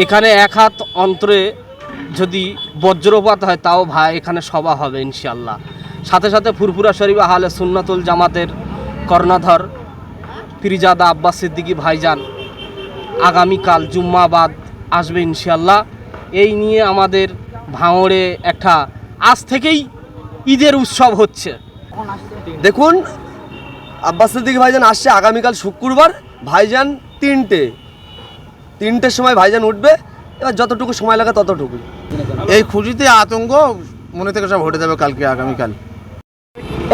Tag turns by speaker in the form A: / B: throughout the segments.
A: এখানে এক হাত অন্তরে যদি বজ্রপাত হয়, তাও ভাই এখানে সভা হবে ইনশাল্লাহ সাথে সাথে ফুরফুরা শরীফ আহলে সুন্নাতুল জামাতের কর্ণাধর ফিরিজাদা আব্বাস সিদ্দিকী ভাইজান আগামীকাল জুম্মাবাদ আসবে ইনশাল্লাহ এই নিয়ে আমাদের ভাঙড়ে একটা আজ থেকেই ঈদের উৎসব হচ্ছে।
B: দেখুন, আব্বাস সিদ্দিক ভাইজান আসছে আগামীকাল শুক্রবার, ভাইজান তিনটে। তিনটের সময় ভাইজান উঠবে এবার যতটুকু সময় লাগে ততটুকু
C: এই খুশিতে আতঙ্ক মনে থেকে সব হটে যাবে কালকে আগামীকাল।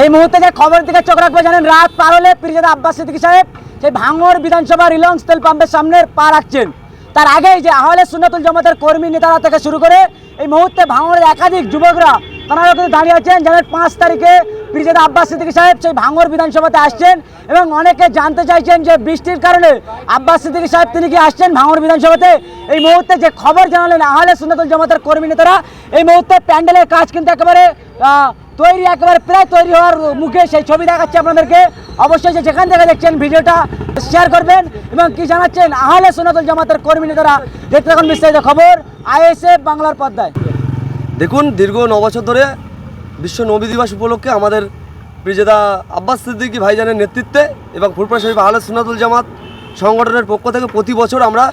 D: এই মুহূর্তে যে খবর দিকে চোখ রাখব জানেন রাত পার হলে পিরিজাদা আব্বাস সিদ্দিকী সাহেব সেই ভাঙড় বিধানসভা রিলায়েন্স তেল পাম্পের সামনের পা রাখছেন। তার আগেই যে আহলে সুন্নাতুল জামাতের কর্মী নেতারা থেকে শুরু করে এই মুহূর্তে ভাঙড়ের একাধিক যুবকরা তারা কিন্তু দাঁড়িয়ে আছেন জানেন পাঁচ তারিখে পিরিজাদা আব্বাস সিদ্দিকী সাহেব সেই ভাঙড় বিধানসভাতে আসছেন এবং অনেকে জানতে চাইছেন যে বৃষ্টির কারণে আব্বাস সিদ্দিকী সাহেব তিনি কি আসছেন ভাঙর বিধানসভাতে? এই মুহূর্তে যে খবর জানালেন আহলে সুন্নাতুল জামাতের কর্মী নেতারা, এই মুহূর্তে প্যান্ডেলের কাজ কিন্তু একেবারে তৈরি, একেবারে প্রায় তৈরি হওয়ার মুখে সেই ছবি দেখাচ্ছে আপনাদেরকে। অবশ্যই যে যেখান থেকে দেখছেন ভিডিওটা শেয়ার করবেন এবং কি জানাচ্ছেন আহলে সোনাতুল জামাতের কর্মী নেতারা, দেখতে থাকুন বিস্তারিত খবর আইএসএফ বাংলার পর্দায়।
B: দেখুন, দীর্ঘ ন বছর ধরে বিশ্ব নবী দিবস উপলক্ষে আমাদের প্রিজেদা আব্বাস সিদ্দিকী ভাইজানের নেতৃত্বে এবং ফুরপুরা শরীফ আহলে সুনাতুল জামাত সংগঠনের পক্ষ থেকে প্রতি বছর আমরা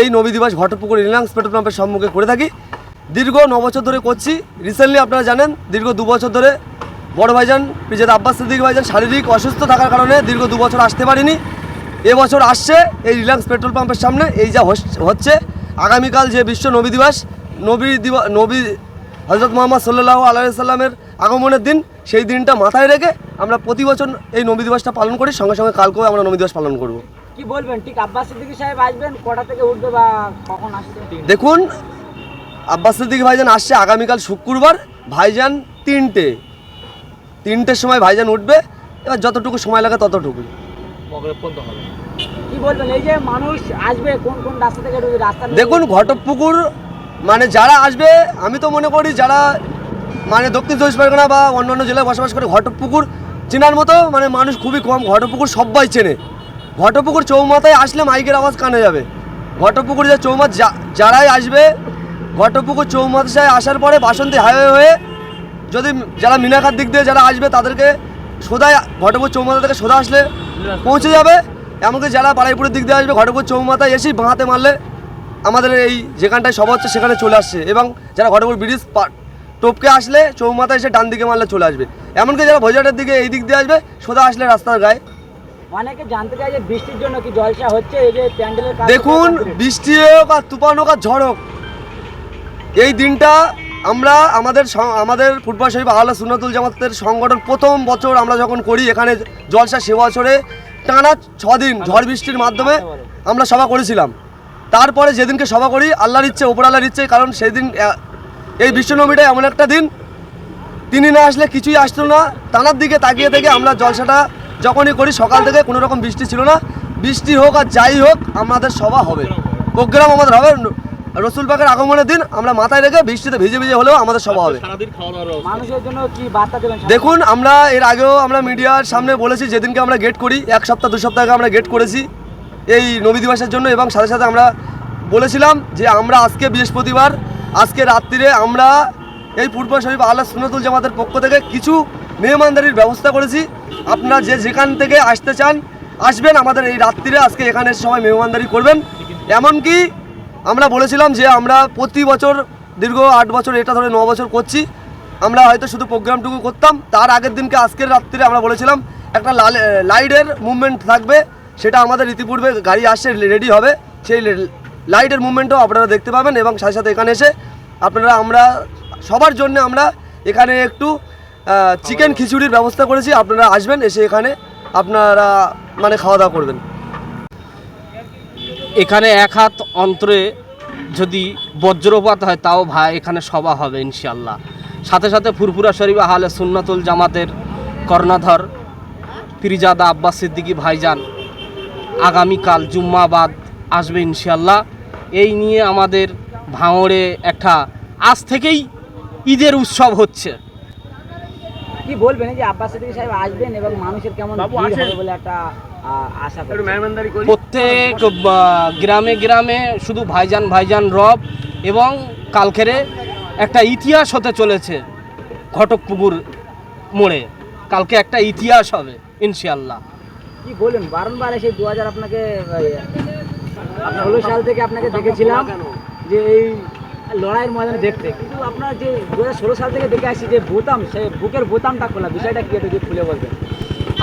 B: এই নবী দিবস ঘটপুকুর রিলায়েন্স পেট্রোল পাম্পের সম্মুখে করে থাকি। দীর্ঘ ন বছর ধরে করছি। রিসেন্টলি আপনারা জানেন, দীর্ঘ দু বছর ধরে বড় ভাইজান প্রিজেদা আব্বাস সিদ্দিকী ভাইজান শারীরিক অসুস্থ থাকার কারণে দীর্ঘ দু বছর আসতে পারিনি। এবছর আসছে, এই রিলায়েন্স পেট্রোল পাম্পের সামনে এই যা হচ্ছে। আগামীকাল যে বিশ্ব নবী দিবস নবী দিবস নবী হজরত মোহাম্মদ সাল্লাহ আলাইসাল্লামের আগমনের দিন সেই দিনটা মাথায় রেখে আমরা প্রতি বছর এই নবী দিবসটা পালন করি। সঙ্গে সঙ্গে কালকেও আমরা নবী দিবস পালন করব।
D: কি বলবেন? ঠিক আব্বাস সিদ্দিকী সাহেব আসবেন কটা থেকে উঠবে বা কখন আসবে
B: দেখুন আব্বাস সিদ্দিক ভাইজান আসছে আগামীকাল শুক্রবার ভাইজান তিনটে। তিনটের সময় ভাইজান উঠবে এবার যতটুকু সময় লাগে ততটুকু
D: কি বলবেন? এই যে মানুষ আসবে কোন কোন রাস্তা থেকে রাস্তা
B: দেখুন ঘটকপুকুর মানে যারা আসবে, আমি তো মনে করি যারা মানে দক্ষিণ চব্বিশ পরগনা বা অন্যান্য জেলায় বসবাস করে ঘটকপুকুর চেনার মতো মানে মানুষ খুবই কম ঘটপুকুর সবাই চেনে। ঘটপুকুর চৌমাথায় আসলে মাইকের আওয়াজ কানে যাবে। ঘটপুকুর যে চৌমাথ যারাই আসবে ঘটপুকুর চৌমাথায় আসার পরে বাসন্তী হাইওয়ে হয়ে যদি যারা মিনাখার দিক দিয়ে যারা আসবে, তাদেরকে সোজা ঘটপুর চৌমাথা থেকে সোজা আসলে পৌঁছে যাবে। এমনকি যারা বারাইপুরের দিক দিয়ে আসবে ঘটপুর চৌমাথায় এসেই বাঁহাতে মারলে আমাদের এই যেখানটায় সভা হচ্ছে সেখানে চলে আসছে এবং যারা ঘটপুর ব্রিজ টপকে আসলে চৌমাথায় এসে ডান দিকে মারলে চলে আসবে। এমনকি যারা ভোজাটের দিকে এই দিক দিয়ে আসবে সোজা আসলে রাস্তার গায়ে।
D: অনেকে জানতে চায় যে বৃষ্টির জন্য কি জলসা হচ্ছে? এই যে প্যান্ডেলের
B: দেখুন বৃষ্টি হোক আর তুফান হোক আর ঝড় হোক এই দিনটা আমরা আমাদের আমাদের ফুটবল শরীফ আহ্লা সুন্নাতুল জামাতের সংগঠন প্রথম বছর আমরা যখন করি এখানে জলসা সে বছরে টানা ছ দিন ঝড় বৃষ্টির মাধ্যমে আমরা সভা করেছিলাম। তারপরে যেদিনকে সভা করি আল্লাহর ইচ্ছে ওপর আল্লাহর ইচ্ছে কারণ সেই দিন আহ, এই বিশ্বনবীটা এমন একটা দিন। তিনি না আসলে কিছুই আসতো না। টানার দিকে তাকিয়ে থেকে আমরা জলসাটা যখনই করি সকাল থেকে কোনো রকম বৃষ্টি ছিল না। বৃষ্টি হোক আর যাই হোক আমাদের সভা হবে। প্রোগ্রাম আমাদের হবে। রসুল পাকের আগমনের দিন আমরা মাথায় রেখে বৃষ্টিতে ভিজে ভিজে হলেও আমাদের সভা হবে।
D: মানুষের জন্য কি বার্তা দেবেন
B: দেখুন আমরা এর আগেও আমরা মিডিয়ার সামনে বলেছি যেদিনকে আমরা গেট করি এক সপ্তাহ দু সপ্তাহ আগে আমরা গেট করেছি। এই নবী দিবসের জন্য এবং সাথে সাথে আমরা বলেছিলাম যে আমরা আজকে বৃহস্পতিবার, আজকে রাত্রিরে আমরা এই ফুটবল শরীফ আল্লাহ সুন্নতুল জামাতের পক্ষ থেকে কিছু মেহমানদারির ব্যবস্থা করেছি। আপনারা যে যেখান থেকে আসতে চান, আসবেন আমাদের এই রাত্রিরে, আজকে এখানে সময় মেহমানদারি করবেন। এমনকি আমরা বলেছিলাম যে আমরা প্রতি বছর দীর্ঘ আট বছর, এটা ধরে ন বছর করছি। আমরা হয়তো শুধু প্রোগ্রামটুকু করতাম। তার আগের দিনকে আজকের রাত্রিরে আমরা বলেছিলাম, একটা লাইটের মুভমেন্ট থাকবে। সেটা আমাদের ইতিপূর্বে গাড়ি আসছে রেডি হবে। সেই লাইটের মুভমেন্টও আপনারা দেখতে পাবেন এবং সাথে সাথে এখানে এসে আপনারা, আমরা সবার জন্য আমরা এখানে একটু চিকেন খিচুড়ির ব্যবস্থা করেছি। আপনারা আসবেন, এসে এখানে আপনারা মানে খাওয়া দাওয়া করবেন।
A: এখানে এক হাত অন্তরে যদি বজ্রপাত হয়, তাও ভাই এখানে সভা হবে ইনশাল্লাহ সাথে সাথে ফুরফুরা শরীফ, আহলে সুন্নাতুল জামাতের কর্ণাধর ফিরিজাদা আব্বাস সিদ্দিকী ভাইজান আগামীকাল জুম্মাবাদ আসবে ইনশাল্লাহ এই নিয়ে আমাদের ভাঙড়ে একটা আজ থেকেই ঈদের উৎসব হচ্ছে।
D: কি বলবেন যে আব্বাস সিদ্দিকী সাহেব আসবেন এবং মানুষের কেমন বলে একটা আশা
A: প্রত্যেক গ্রামে গ্রামে শুধু ভাইজান ভাইজান রব এবং কালকেরে একটা ইতিহাস হতে চলেছে ঘটকপুকুর মোড়ে। কালকে একটা ইতিহাস হবে ইনশাল্লাহ
D: কি বলবেন বারংবার এসে দু হাজার আপনাকে ষোলো সাল থেকে আপনাকে দেখেছিলাম যে এই লড়াইয়ের ময়দানে দেখতে। কিন্তু আপনার যে দু হাজার ষোলো সাল থেকে দেখে আসছি যে বোতাম সে বুকের বোতামটা খোলা বিষয়টা কি একটু খুলে বলবেন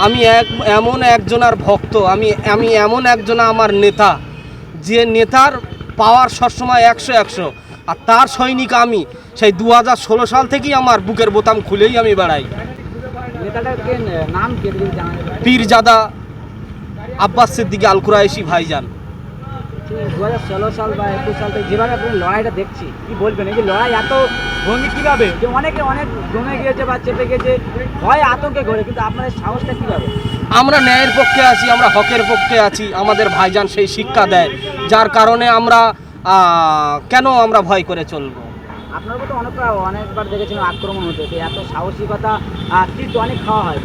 A: আমি এক এমন একজনার ভক্ত আমি আমি এমন একজনা আমার নেতা যে নেতার পাওয়ার সবসময় একশো একশো আর তার সৈনিক আমি সেই দু ষোলো সাল থেকেই আমার বুকের বোতাম খুলেই আমি বেড়াই।
D: নেতাটাকে নাম
A: পীরজাদা আব্বাস সিদ্দিকী আল কুরাইশি ভাইজান।
D: দু হাজার ষোলো সাল বা একুশ সাল থেকে যেভাবে আপনি লড়াইটা দেখছি কি বলবেন? এই যে লড়াই এত ভঙ্গি কীভাবে? যে অনেকে অনেক জমে গিয়েছে বা চেপে ভয় আতঙ্কে ঘরে কিন্তু সাহসটা কীভাবে?
A: আমরা ন্যায়ের পক্ষে আছি আমরা হকের পক্ষে আছি আমাদের ভাইজান সেই শিক্ষা দেয় যার কারণে আমরা কেন আমরা ভয় করে চলবো?
D: আপনার অনেক অনেকবার দেখেছিলাম আক্রমণ হতে এত সাহসিকতা কি টনিক খাওয়া হয়?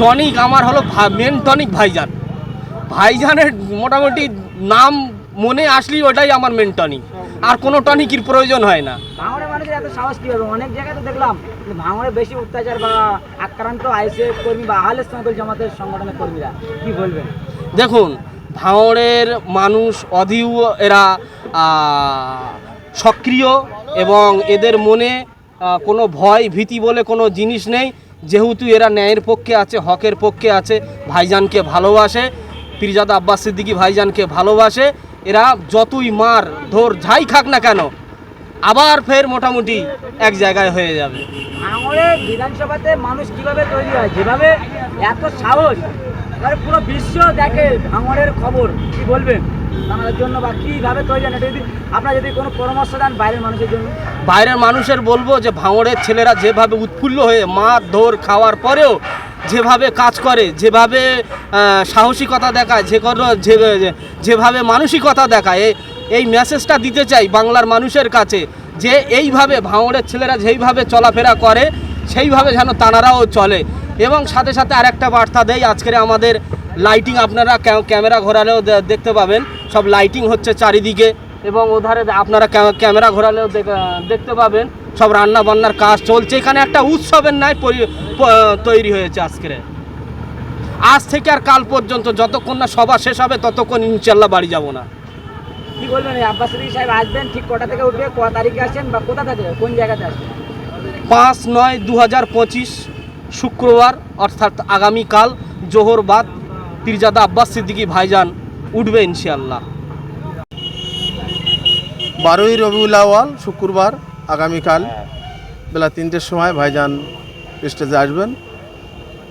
A: টনিক আমার হলো মেন টনিক ভাইজান। ভাইজানের মোটামুটি নাম মনে আসলেই ওটাই আমার মেন টনিক আর কোনো টনিকের প্রয়োজন হয় না।
D: ভাঙড়ের মানুষের এত সাহস কীভাবে? অনেক জায়গায় তো দেখলাম ভাঙড়ে বেশি অত্যাচার বা আক্রান্ত আইসিএফ কর্মী বা আহলে সমাজের জামাতের সংগঠনের কর্মীরা। কি বলবেন?
A: দেখুন ভাঙড়ের মানুষ অধিউ এরা সক্রিয় এবং এদের মনে কোনো ভয় ভীতি বলে কোনো জিনিস নেই। যেহেতু এরা ন্যায়ের পক্ষে আছে হকের পক্ষে আছে ভাইজানকে ভালোবাসে। পীরজাদা আব্বাস সিদ্দিকী ভাইজানকে ভালোবাসে। এরা যতই মার ধর যাই খাক না কেন আবার ফের মোটামুটি এক জায়গায় হয়ে যাবে।
D: ভাঙড়ে বিধানসভাতে মানুষ কীভাবে তৈরি হয়? যেভাবে এত সাহস এবারে পুরো বিশ্ব দেখে ভাঙড়ের খবর কি বলবেন? আমাদের জন্য বা কীভাবে তৈরি হয়? যদি আপনারা যদি কোনো পরামর্শ দেন বাইরের মানুষের জন্য।
A: বাইরের মানুষের বলব যে ভাঙড়ের ছেলেরা যেভাবে উৎফুল্ল হয়ে মার ধর খাওয়ার পরেও যেভাবে কাজ করে, যেভাবে সাহসিকতা দেখায়, যে কোনো যে, যে- যেভাবে মানসিকতা দেখায় এই মেসেজটা দিতে চাই বাংলার মানুষের কাছে, যে এইভাবে ভাঙড়ের ছেলেরা যেইভাবে চলাফেরা করে, সেইভাবে যেন তানারাও চলে। এবং সাথে সাথে আরেকটা বার্তা দেয় আজকের আমাদের লাইটিং আপনারা ক্যামেরা ঘোরালেও দেখতে পাবেন। সব লাইটিং হচ্ছে চারিদিকে এবং ওধারে আপনারা ক্যামেরা ঘোরালেও দেখতে পাবেন। সব রান্না বান্নার কাজ চলছে। এখানে একটা উৎসবের ন্যায় পরি- তৈরি হয়েছে আজকের। আজ থেকে আর কাল পর্যন্ত যতক্ষণ না সভা শেষ হবে ততক্ষণ ইনশাল্লাহ বাড়ি যাব না।
D: কি বলবেন আব্বাস সাহেব আসবেন ঠিক কটা থেকে উঠবে ক তারিখে আসেন বা কোথা থেকে কোন জায়গাতে আসবেন
A: পাঁচ নয় দু হাজার পঁচিশ শুক্রবার অর্থাৎ আগামীকাল জোহরবাদ পীরজাদা আব্বাস সিদ্দিকী ভাইজান উঠবে ইনশাল্লাহ
C: বারোই রবিউল আওয়াল শুক্রবার। আগামীকাল বেলা তিনটের সময় ভাইজান স্টেজে আসবেন।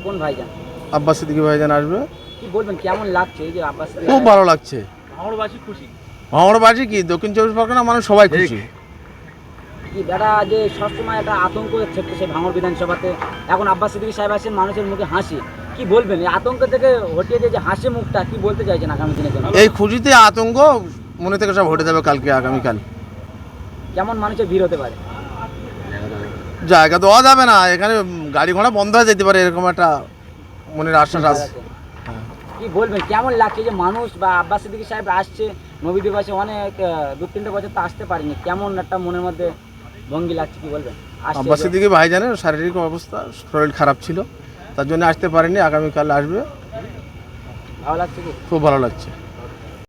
D: কোন ভাইজান?
C: আব্বাস সিদ্দিকি ভাইজান আসবে।
D: কি বলবেন কেমন লাগছে এই যে আব্বাস
C: খুব ভালো লাগছে। ভাঙড়বাসী কি? দক্ষিণ চব্বিশ পরগনা মানুষ সবাই খুশি।
D: কি বেটা যে সবসময় একটা আতঙ্ক থাকতো সেই ভাঙর বিধানসভাতে। এখন আব্বাস সিদ্দিকী সাহেব আসেন মানুষের মুখে হাসি। কি বলবেন এই আতঙ্ক থেকে হটিয়ে দিয়ে যে হাসি মুখটা কি বলতে চাইছেন আগামী
C: এই খুশিতে আতঙ্ক মনে থেকে সব হটে যাবে কালকে আগামীকাল।
D: কেমন মানুষের ভিড় হতে পারে?
C: জায়গা দেওয়া যাবে না এখানে গাড়ি ঘোড়া বন্ধ হয়ে যেতে পারে এরকম একটা মনের আশ্বাস আছে।
D: কি বলবেন কেমন লাগছে যে মানুষ বা আব্বাস সিদ্দিকী সাহেব আসছে নবী দিবসে অনেক দু তিনটে বছর তো আসতে পারিনি কেমন একটা মনের মধ্যে ভঙ্গি লাগছে কি বলবেন?
C: আব্বাস সিদ্দিকি ভাইজানের শারীরিক অবস্থা শরীর খারাপ ছিল তার জন্য আসতে পারেনি আগামীকাল আসবে।
D: ভালো লাগছে কি?
C: খুব ভালো লাগছে।